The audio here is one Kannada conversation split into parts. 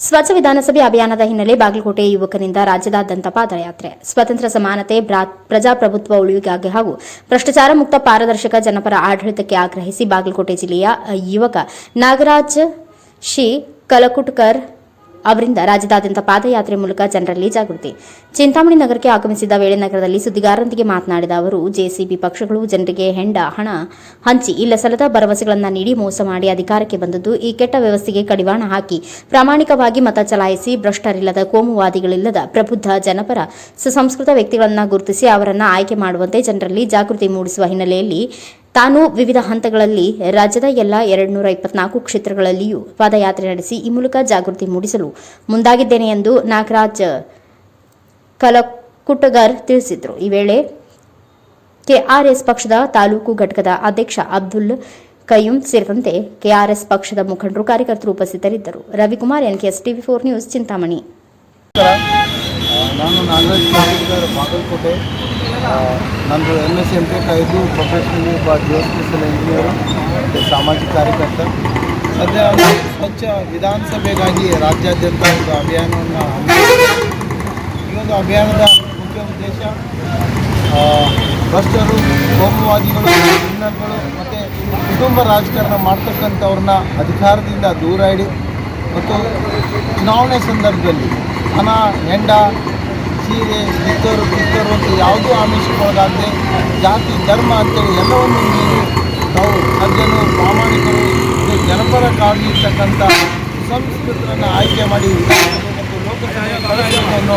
ಸ್ವಚ್ಛ ವಿಧಾನಸಭೆ ಅಭಿಯಾನದ ಹಿನ್ನೆಲೆ ಬಾಗಲಕೋಟೆ ಯುವಕನಿಂದ ರಾಜ್ಯದಾದ್ಯಂತ ಪಾದಯಾತ್ರೆ. ಸ್ವತಂತ್ರ ಸಮಾನತೆ ಪ್ರಜಾಪ್ರಭುತ್ವ ಉಳಿವಿಗಾಗಿ ಹಾಗೂ ಭ್ರಷ್ಟಾಚಾರ ಮುಕ್ತ ಪಾರದರ್ಶಕ ಜನಪರ ಆಡಳಿತಕ್ಕೆ ಆಗ್ರಹಿಸಿ ಬಾಗಲಕೋಟೆ ಜಿಲ್ಲೆಯ ಯುವಕ ನಾಗರಾಜ್ ಶಿ ಕಲಕುಟ್ಕರ್ ಅವರಿಂದ ರಾಜ್ಯದಾದ್ಯಂತ ಪಾದಯಾತ್ರೆ ಮೂಲಕ ಜನರಲ್ಲಿ ಜಾಗೃತಿ. ಚಿಂತಾಮಣಿ ನಗರಕ್ಕೆ ಆಗಮಿಸಿದ ವೇಳೆ ನಗರದಲ್ಲಿ ಸುದ್ದಿಗಾರರೊಂದಿಗೆ ಮಾತನಾಡಿದ ಅವರು, ಜೆಸಿಬಿ ಪಕ್ಷಗಳು ಜನರಿಗೆ ಹೆಂಡ, ಹಣ, ಹಂಚಿ, ಇಲ್ಲ ಸಲದ ಭರವಸೆಗಳನ್ನು ನೀಡಿ ಮೋಸ ಮಾಡಿ ಅಧಿಕಾರಕ್ಕೆ ಬಂದದ್ದು ಈ ಕೆಟ್ಟ ವ್ಯವಸ್ಥೆಗೆ ಕಡಿವಾಣ ಹಾಕಿ, ಪ್ರಾಮಾಣಿಕವಾಗಿ ಮತ ಚಲಾಯಿಸಿ ಭ್ರಷ್ಟರಿಲ್ಲದ ಕೋಮುವಾದಿಗಳಿಲ್ಲದ ಪ್ರಬುದ್ಧ ಜನಪರ ಸುಸಂಸ್ಕೃತ ವ್ಯಕ್ತಿಗಳನ್ನು ಗುರುತಿಸಿ ಅವರನ್ನು ಆಯ್ಕೆ ಮಾಡುವಂತೆ ಜನರಲ್ಲಿ ಜಾಗೃತಿ ಮೂಡಿಸುವ ಹಿನ್ನೆಲೆಯಲ್ಲಿ ತಾನು ವಿವಿಧ ಹಂತಗಳಲ್ಲಿ ರಾಜ್ಯದ ಎಲ್ಲ ಎರಡು ನೂರ ಇಪ್ಪತ್ನಾಲ್ಕು ಕ್ಷೇತ್ರಗಳಲ್ಲಿಯೂ ಪಾದಯಾತ್ರೆ ನಡೆಸಿ ಈ ಮೂಲಕ ಜಾಗೃತಿ ಮೂಡಿಸಲು ಮುಂದಾಗಿದ್ದೇನೆ ಎಂದು ನಾಗರಾಜ್ ಕಲಕುಟಗರ್ ತಿಳಿಸಿದರು. ಈ ವೇಳೆ ಕೆಆರ್ಎಸ್ ಪಕ್ಷದ ತಾಲೂಕು ಘಟಕದ ಅಧ್ಯಕ್ಷ ಅಬ್ದುಲ್ ಕಯ್ಯೂಂ ಸೇರಿದಂತೆ ಕೆಆರ್ಎಸ್ ಪಕ್ಷದ ಮುಖಂಡರು ಕಾರ್ಯಕರ್ತರು ಉಪಸ್ಥಿತರಿದ್ದರು. Ravikumar, NKS TV four news Chintamani. ನಾನು ನಾಗರಾಜ್ ಬಾಗಲಕೋಟೆ. ನಂದು ಎಂ ಎಸ್ ಎಂ ಟೆಕ್ ಆಯಿತು ಪ್ರೊಫೆಷನಲಿ ಒಬ್ಬ ಜಿಯೋಸ್ಪೇಷಲ್ ಇಂಜಿನಿಯರು ಮತ್ತು ಸಾಮಾಜಿಕ ಕಾರ್ಯಕರ್ತ ಸದ್ಯ ಸ್ವಚ್ಛ ವಿಧಾನಸಭೆಗಾಗಿ ರಾಜ್ಯಾದ್ಯಂತ ಒಂದು ಅಭಿಯಾನವನ್ನು. ಈ ಒಂದು ಅಭಿಯಾನದ ಮುಖ್ಯ ಉದ್ದೇಶ ಭ್ರಷ್ಟರು, ಕೋಮುವಾದಿಗಳು ಕ್ರಿಮಿನಲ್ಗಳು ಮತ್ತು ಕುಟುಂಬ ರಾಜಕಾರಣ ಮಾಡ್ತಕ್ಕಂಥವ್ರನ್ನ ಅಧಿಕಾರದಿಂದ ದೂರ ಇಡಿ, ಮತ್ತು ಚುನಾವಣೆ ಸಂದರ್ಭದಲ್ಲಿ ಹಣ ಹೆಂಡ ಸೀರೆ ಕಿತ್ತರು ಕಿತ್ತರು ಅಂತ ಯಾವುದೂ ಆಮಿಷಕ್ಕೊಳಗಾಗದೆ ಜಾತಿ, ಧರ್ಮ, ಅಂತೇಳಿ ಎಲ್ಲವನ್ನು ಮೀರಿ ನಾವು ಸಜ್ಜನು ಪ್ರಾಮಾಣಿಕರು ಜನಪರ ಕಾಡಿರ್ತಕ್ಕಂಥ ಸಂಸ್ಕೃತರನ್ನು ಆಯ್ಕೆ ಮಾಡಿ ಮತ್ತು ಲೋಕಸಭೆ ಕಳಿಸಬೇಕು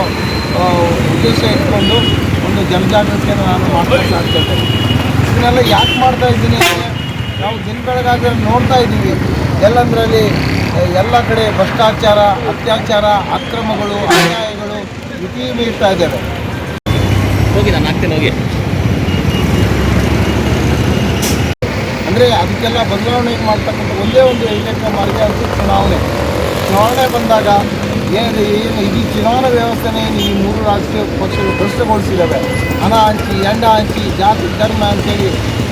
ಉದ್ದೇಶ ಇಟ್ಕೊಂಡು ಒಂದು ಜನಜಾಗೃತಿಯನ್ನು ನಾನು ಮಾಡ್ತಾ ಸಾಧ್ಯತೆ ಇದನ್ನೆಲ್ಲ ಯಾಕೆ ಮಾಡ್ತಾ ಇದ್ದೀನಿ ಅಂದರೆ ನಾವು ದಿನ ಬೆಳಗಾದ್ರೆ ನೋಡ್ತಾ ಇದ್ದೀವಿ. ಎಲ್ಲಂದರಲ್ಲಿ, ಎಲ್ಲ ಕಡೆ ಭ್ರಷ್ಟಾಚಾರ, ಅತ್ಯಾಚಾರ, ಅಕ್ರಮಗಳು ಅನ್ಯಾಯಗಳು ಮಿತಿ ಮೀರ್ತಾ ಇದ್ದಾರೆ ಹೋಗಿ ನಾನು ಹಾಕ್ತೇನೆ ಹೋಗಿ. ಅಂದರೆ ಅದಕ್ಕೆಲ್ಲ ಬದಲಾವಣೆ ಮಾಡ್ತಕ್ಕಂಥ ಒಂದೇ ಒಂದು ಏಕೈಕ ಮಾರ್ಗ ಅದು ಚುನಾವಣೆ. ಚುನಾವಣೆ ಬಂದಾಗ ಏನಿದೆ ಏನು ಇಡೀ ಚುನಾವಣಾ ವ್ಯವಸ್ಥೆನೇ ಈ ಮೂರು ರಾಜಕೀಯ ಪಕ್ಷಗಳು ಭ್ರಷ್ಟಗೊಳಿಸಿದ್ದಾವೆ. ಹಣ ಹಂಚಿ ಎಂಡ ಹಂಚಿ ಜಾತಿ ಧರ್ಮ ಅಂತೇಳಿ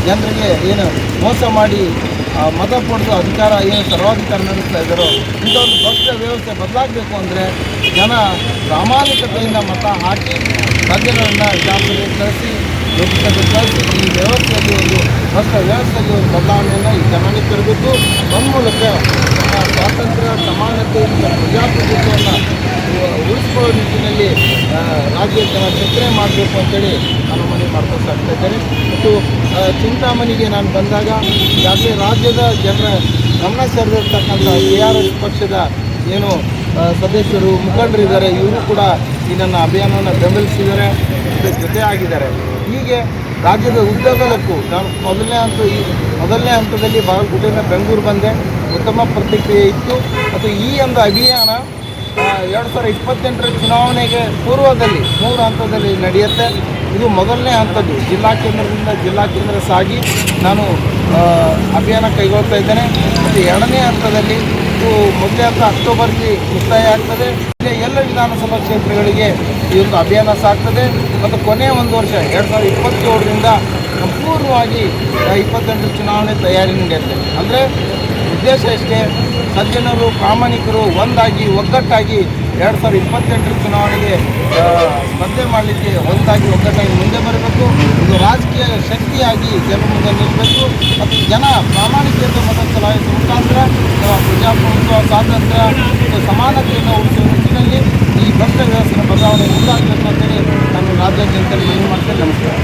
ಜನರಿಗೆ ಏನು ಮೋಸ ಮಾಡಿ ಮತ ಪಡೆದು ಅಧಿಕಾರ, ಏನು ಸರ್ವಾಧಿಕಾರ ನಡೆಸ್ತಾ ಇದ್ದಾರೋ, ಇಂಥ ಒಂದು ಭಕ್ತ ವ್ಯವಸ್ಥೆ ಬದಲಾಗಬೇಕು ಅಂದರೆ ಜನ ಪ್ರಾಮಾಣಿಕತೆಯಿಂದ ಮತ ಹಾಕಿ ಸಜ್ಜನರನ್ನು ವಿಧಾನಸಭೆ ಕಳಿಸಿ ಲೋಕಸಭೆ ಕಳಿಸಿ, ಈ ವ್ಯವಸ್ಥೆಯಲ್ಲಿ ಒಂದು ಭ್ರಷ್ಟ ವ್ಯವಸ್ಥೆಯಲ್ಲಿ ಒಂದು ಬದಲಾವಣೆಯನ್ನು ಈ ಜನರಿಗೆ ತರಬೇಕು. ತನ್ಮೂಲಕ ಸ್ವಾತಂತ್ರ್ಯ, ಸಮಾನತೆ, ಪ್ರಜಾಪ್ರಭುತ್ವವನ್ನು ಉಳಿಸ್ಕೊಳ್ಳೋ ನಿಟ್ಟಿನಲ್ಲಿ ಆ, ರಾಜ್ಯ ಜನ ಚಿಂತನೆ ಮಾಡಬೇಕು ಅಂತೇಳಿ ನಾನು ಮನವಿ ಮಾಡ್ಕೊಂಡು ಸಾಕ್ತಾ ಇದ್ದೇನೆ. ಮತ್ತು ಚಿಂತಾಮಣಿಗೆ ನಾನು ಬಂದಾಗ ಈಗಾಗಲೇ ರಾಜ್ಯದ ಜನರ ಗಮನ ಸೆಳೆದಿರ್ತಕ್ಕಂಥ ಕೆ ಆರ್ ಎಸ್ ಪಕ್ಷದ ಏನು ಸದಸ್ಯರು ಮುಖಂಡರಿದ್ದಾರೆ ಇವರು ಕೂಡ ಈ ನನ್ನ ಅಭಿಯಾನವನ್ನು ಬೆಂಬಲಿಸಿದ್ದಾರೆ ಜೊತೆ ಆಗಿದ್ದಾರೆ. ಹೀಗೆ ರಾಜ್ಯದ ಉದ್ದಗಲಕ್ಕೂ ನಾನು ಮೊದಲನೇ ಹಂತ ಈ ಮೊದಲನೇ ಹಂತದಲ್ಲಿ ಬಾಗಲಕೋಟೆಯಿಂದ ಬೆಂಗಳೂರು ಬಂದೆ. ಉತ್ತಮ ಪ್ರತಿಕ್ರಿಯೆ ಇತ್ತು. ಮತ್ತು ಈ ಒಂದು ಅಭಿಯಾನ ಎರಡು ಸಾವಿರ ಇಪ್ಪತ್ತೆಂಟರ ಚುನಾವಣೆಗೆ ಪೂರ್ವದಲ್ಲಿ ಮೂರು ಹಂತದಲ್ಲಿ ನಡೆಯುತ್ತೆ. ಇದು ಮೊದಲನೇ ಹಂತದ್ದು. ಜಿಲ್ಲಾ ಕೇಂದ್ರದಿಂದ ಜಿಲ್ಲಾ ಕೇಂದ್ರ ಸಾಗಿ ನಾನು ಅಭಿಯಾನ ಕೈಗೊಳ್ತಾ ಇದ್ದೇನೆ. ಮತ್ತು ಎರಡನೇ ಹಂತದಲ್ಲಿ ಇದು ಮೊದಲೇ ಹಂತ ಅಕ್ಟೋಬರ್ಗೆ ಮುಕ್ತಾಯ ಆಗ್ತದೆ. ಎಲ್ಲ ವಿಧಾನಸಭಾ ಕ್ಷೇತ್ರಗಳಿಗೆ ಈ ಒಂದು ಅಭಿಯಾನ ಸಾಗ್ತದೆ. ಮತ್ತು ಕೊನೆಯ ಒಂದು ವರ್ಷ, ಎರಡು ಸಾವಿರದ ಇಪ್ಪತ್ತೇಳರಿಂದ ಸಂಪೂರ್ಣವಾಗಿ ಇಪ್ಪತ್ತೆಂಟು ಚುನಾವಣೆ ತಯಾರಿ ನಡೆಯುತ್ತೆ. ಅಂದರೆ ಉದ್ದೇಶ ಇಷ್ಟೇ ಸಜ್ಜನರು, ಪ್ರಾಮಾಣಿಕರು ಒಂದಾಗಿ, ಒಗ್ಗಟ್ಟಾಗಿ ಎರಡು ಸಾವಿರದ ಇಪ್ಪತ್ತೆಂಟರ ಚುನಾವಣೆಗೆ ಸ್ಪರ್ಧೆ ಮಾಡಲಿಕ್ಕೆ ಒಂದಾಗಿ, ಒಗ್ಗಟ್ಟಾಗಿ ಮುಂದೆ ಬರಬೇಕು. ಇದು ರಾಜಕೀಯ ಶಕ್ತಿಯಾಗಿ ಜನ ಮುಂದೆ ನಿಲ್ಲಬೇಕು ಮತ್ತು ಜನ ಪ್ರಾಮಾಣಿಕತೆ ಮತ ಚಲಾಯಿಸುವ ಮುಖಾಂತರ ಪ್ರಜಾಪ್ರಭುತ್ವ, ಸ್ವಾತಂತ್ರ್ಯ ಮತ್ತು ಸಮಾನತೆಯನ್ನು ಉಳಿಸುವ ನಿಟ್ಟಿನಲ್ಲಿ ಈ ಭ್ರಷ್ಟ ವ್ಯವಸ್ಥೆ ಬದಲಾವಣೆ ಮುಂದಾಗಬೇಕು ಅಂತೇಳಿ ನಾನು ರಾಜ್ಯಾದ್ಯಂತ ಮನವಿ ಮಾಡ್ತೇನೆ. ನಮಸ್ಕಾರ.